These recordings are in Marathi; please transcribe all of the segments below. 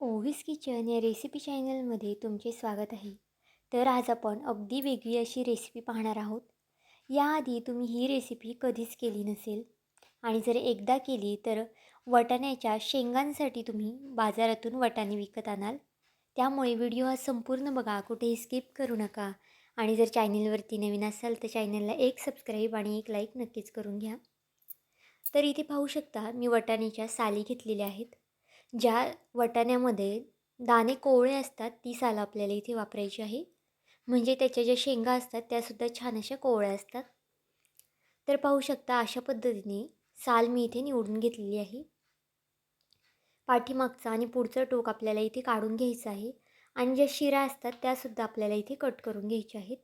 ओव्हिस किचन या रेसिपी चॅनलमध्ये तुमचे स्वागत आहे. तर आज आपण अगदी वेगळी अशी रेसिपी पाहणार आहोत. याआधी तुम्ही ही रेसिपी कधीच केली नसेल आणि जर एकदा केली तर वटाण्याच्या शेंगांसाठी तुम्ही बाजारातून वटाणे विकत आणाल. त्यामुळे व्हिडिओ हा संपूर्ण बघा कुठेही स्किप करू नका. आणि जर चॅनलवरती नवीन असाल तर चॅनलला एक सबस्क्राईब आणि एक लाईक नक्कीच करून घ्या. तर इथे पाहू शकता मी वटाण्याच्या साली घेतलेल्या आहेत. ज्या वाटाण्यामध्ये दाणे कोवळे असतात ती साल आपल्याला इथे वापरायची आहे. म्हणजे त्याच्या ज्या शेंगा असतात त्यासुद्धा छान अशा कोवळ्या असतात. तर पाहू शकता अशा पद्धतीने साल मी इथे निवडून घेतलेली आहे. पाठीमागचं आणि पुढचं टोक आपल्याला इथे काढून घ्यायचं आहे. आणि ज्या शिरा असतात त्यासुद्धा आपल्याला इथे कट करून घ्यायच्या आहेत.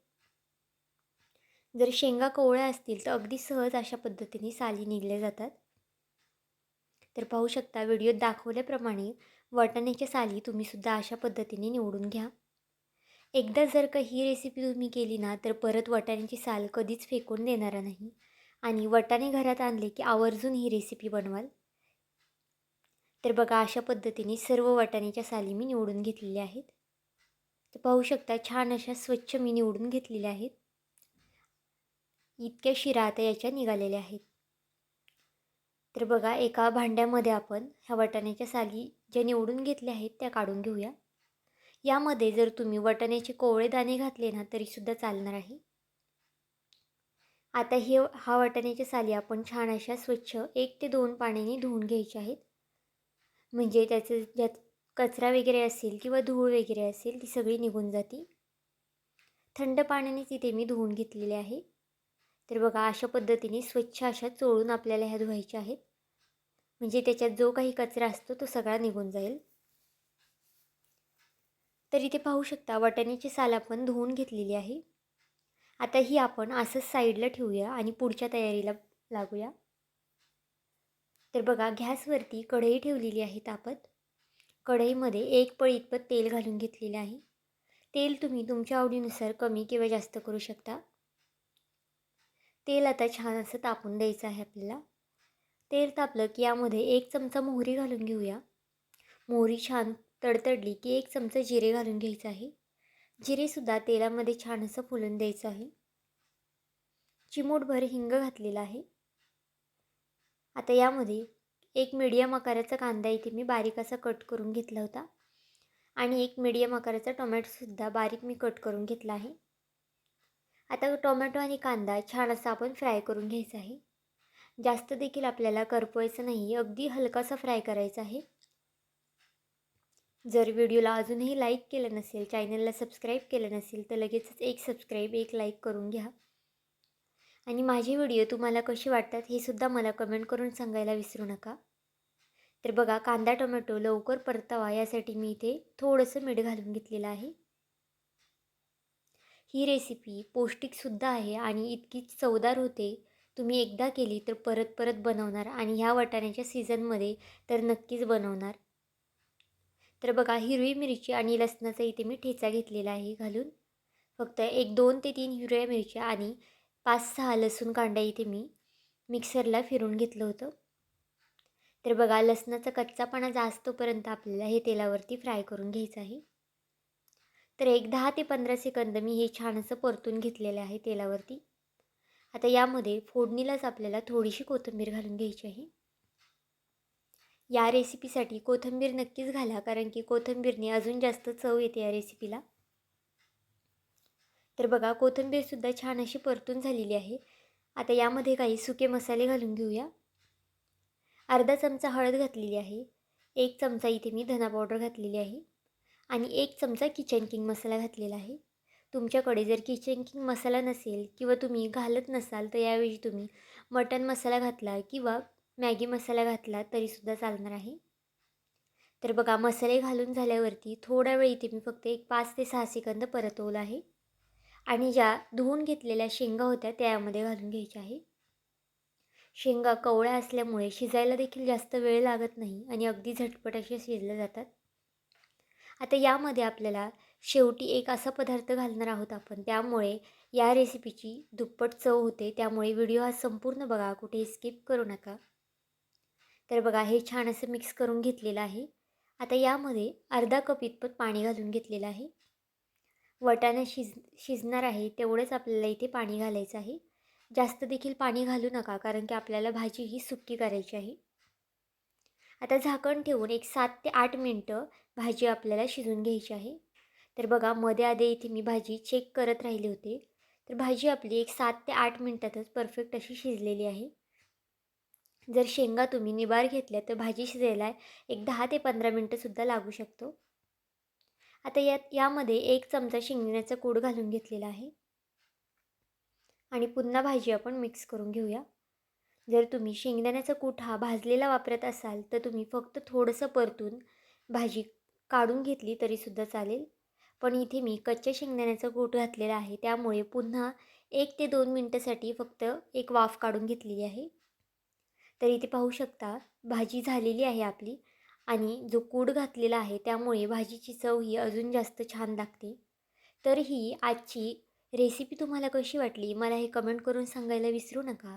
जर शेंगा कोवळ्या असतील तर अगदी सहज अशा पद्धतीने साली निघल्या जातात. तर पाहू शकता व्हिडिओत दाखवल्याप्रमाणे वाटाण्याच्या साली तुम्हीसुद्धा अशा पद्धतीने निवडून घ्या. एकदा जर का ही रेसिपी तुम्ही केली ना तर परत वाटाण्याची साल कधीच फेकून देणार नाही. आणि वटाणे घरात आणले की आवर्जून ही रेसिपी बनवाल. तर बघा अशा पद्धतीने सर्व वाटाण्याच्या साली मी निवडून घेतलेल्या आहेत. तर पाहू शकता छान अशा स्वच्छ मी निवडून घेतलेल्या आहेत. इतक्या शिरा आता याच्या निघालेल्या आहेत. तर बघा एका भांड्यामध्ये आपण ह्या वाटाण्याच्या साली ज्या निवडून घेतल्या आहेत त्या काढून घेऊया. यामध्ये जर तुम्ही वाटाण्याचे कोवळे दाणे घातले ना तरीसुद्धा चालणार आहे. आता हे हा वाटाण्याच्या साली आपण छान अशा स्वच्छ एक ते दोन पाण्याने धुवून घ्यायचे आहेत. म्हणजे त्याचं ज्यात कचरा वगैरे असेल किंवा धूळ वगैरे असेल ती सगळी निघून जाते. थंड पाण्याने तिथे मी धुवून घेतलेले आहे. तर बघा अशा पद्धतीने स्वच्छ अशा चोळून आपल्याला ह्या धुवायच्या आहेत. म्हणजे त्याच्यात जो काही कचरा असतो तो सगळा निघून जाईल. तर इथे पाहू शकता वाटाण्याची साल आपण धुवून घेतलेली आहे. आता ही आपण असंच साईडला ठेवूया आणि पुढच्या तयारीला लागूया. तर बघा गॅसवरती कढई ठेवलेली आहे तापत. कढईमध्ये एक पळ इतपत तेल घालून घेतलेलं आहे. तेल तुम्ही तुमच्या आवडीनुसार कमी किंवा जास्त करू शकता. तेल आता छान असं तापून द्यायचं आहे आपल्याला. तेल तापलं की यामध्ये एक चमचा मोहरी घालून घेऊया. मोहरी छान तडतडली की एक चमचा जिरे घालून घ्यायचं आहे. जिरेसुद्धा तेलामध्ये छान असं फुलून द्यायचं आहे. चिमूटभर हिंग घातलेला आहे. आता यामध्ये एक मीडियम आकाराचा कांदा इथे मी बारीक असा कट करून घेतला होता. आणि एक मीडियम आकाराचा टोमॅटोसुद्धा बारीक मी कट करून घेतला आहे. आता टोमॅटो आणि कांदा छान असा आपण फ्राय करून घ्यायचा आहे. जास्त देखील आपल्याला करपवायचं नाही अगदी हलकासा फ्राय करायचा आहे. जर व्हिडिओला अजूनही लाईक केलं नसेल चॅनलला सबस्क्राईब केलं नसेल तर लगेचच एक सबस्क्राईब एक लाईक करून घ्या. आणि माझे व्हिडिओ तुम्हाला कसे वाटतात हे सुद्धा मला कमेंट करून सांगायला विसरू नका. तर बघा कांदा टोमॅटो लवकर परतावा यासाठी मी इथे थोडंसं मीठ घालून घेतलेलं आहे. ही रेसिपी पौष्टिकसुद्धा आहे आणि इतकीच चवदार होते. तुम्ही एकदा केली तर परत परत बनवणार आणि ह्या वाटाण्याच्या सीझनमध्ये तर नक्कीच बनवणार. तर बघा हिरवी मिरची आणि लसणाचा इथे मी ठेचा घेतलेला आहे घालून. फक्त एक दोन ते तीन हिरव्या मिरच्या आणि पाच सहा लसूण कांडा इथे मी मिक्सरला फिरून घेतलं होतं. तर बघा लसणाचा कच्चापणा जास्तपर्यंत आपल्याला हे तेलावरती फ्राय करून घ्यायचं आहे. तर एक दहा ते पंधरा सेकंद मी हे छान असं परतून घेतलेलं आहे तेलावरती. आता यामध्ये फोडणीलाच आपल्याला थोडीशी कोथिंबीर घालून घ्यायची आहे. या रेसिपीसाठी कोथिंबीर नक्कीच घाला कारण की कोथिंबीरने अजून जास्त चव येते या रेसिपीला तर बघा कोथिंबीरसुद्धा छान अशी परतून झालेली आहे. आता यामध्ये काही सुके मसाले घालून घेऊया. अर्धा चमचा हळद घातलेली आहे. एक चमचा इथे मी धना पावडर घातलेली आहे. आणि एक चमचा किचन किंग मसाला घातलेला आहे. तुमच्याकडे जर किचन किंग मसाला नसेल किंवा तुम्ही घालत नसाल तर यावेळी तुम्ही मटन मसाला घातला किंवा मॅगी मसाला घातला तरीसुद्धा चालणार आहे. तर बघा मसाले घालून झाल्यावरती थोडा वेळ इथे मी फक्त एक पाच ते सहा सेकंद परतवलं आहे. आणि ज्या धुवून घेतलेल्या शेंगा होत्या त्यामध्ये घालून घ्यायच्या आहे. शेंगा कवळ्या असल्यामुळे शिजायला देखील जास्त वेळ लागत नाही आणि अगदी झटपट असे शिजल्या जातात. आता यामध्ये आपल्याला शेवटी एक असा पदार्थ घालणार आहोत आपण. त्यामुळे या रेसिपीची दुप्पट चव होते. त्यामुळे व्हिडिओ हा संपूर्ण बघा. कुठे स्किप करू नका. तर बघा हे छान असं मिक्स करून घेतलेलं आहे. आता यामध्ये अर्धा कप इतपत पाणी घालून घेतलेलं आहे. वटाणा शिज शिजणार आहे. तेवढंच आपल्याला इथे पाणी घालायचं आहे. जास्त देखील पाणी घालू नका कारण की आपल्याला भाजी ही सुक्की करायची आहे. आता झाकण ठेवून एक सात ते आठ मिनटं भाजी आपल्याला शिजून घ्यायची आहे. तर बघा मध्ये आधी इथे मी भाजी चेक करत राहिले होते. तर भाजी आपली एक सात ते आठ मिनटातच परफेक्ट अशी शिजलेली आहे. जर शेंगा तुम्ही निबार घेतल्या तर भाजी शिजायला एक दहा ते पंधरा मिनटंसुद्धा लागू शकतो. आता यात यामध्ये एक चमचा शेंगदाण्याचा कूड घालून घेतलेला आहे. आणि पुन्हा भाजी आपण मिक्स करून घेऊया. जर तुम्ही शेंगदाण्याचा कूट हा भाजलेला वापरत असाल तर तुम्ही फक्त थोडंसं परतून भाजी काढून घेतली तरीसुद्धा चालेल. पण इथे मी कच्च्या शेंगदाण्याचा कूट घातलेला आहे त्यामुळे पुन्हा एक ते दोन मिनटासाठी फक्त एक वाफ काढून घेतलेली आहे. तर इथे पाहू शकता भाजी झालेली आहे आपली आणि जो कूड घातलेला आहे त्यामुळे भाजीची चव ही अजून जास्त छान लागते. तर ही आजची रेसिपी तुम्हाला कशी वाटली? मला हे कमेंट करून सांगायला विसरू नका.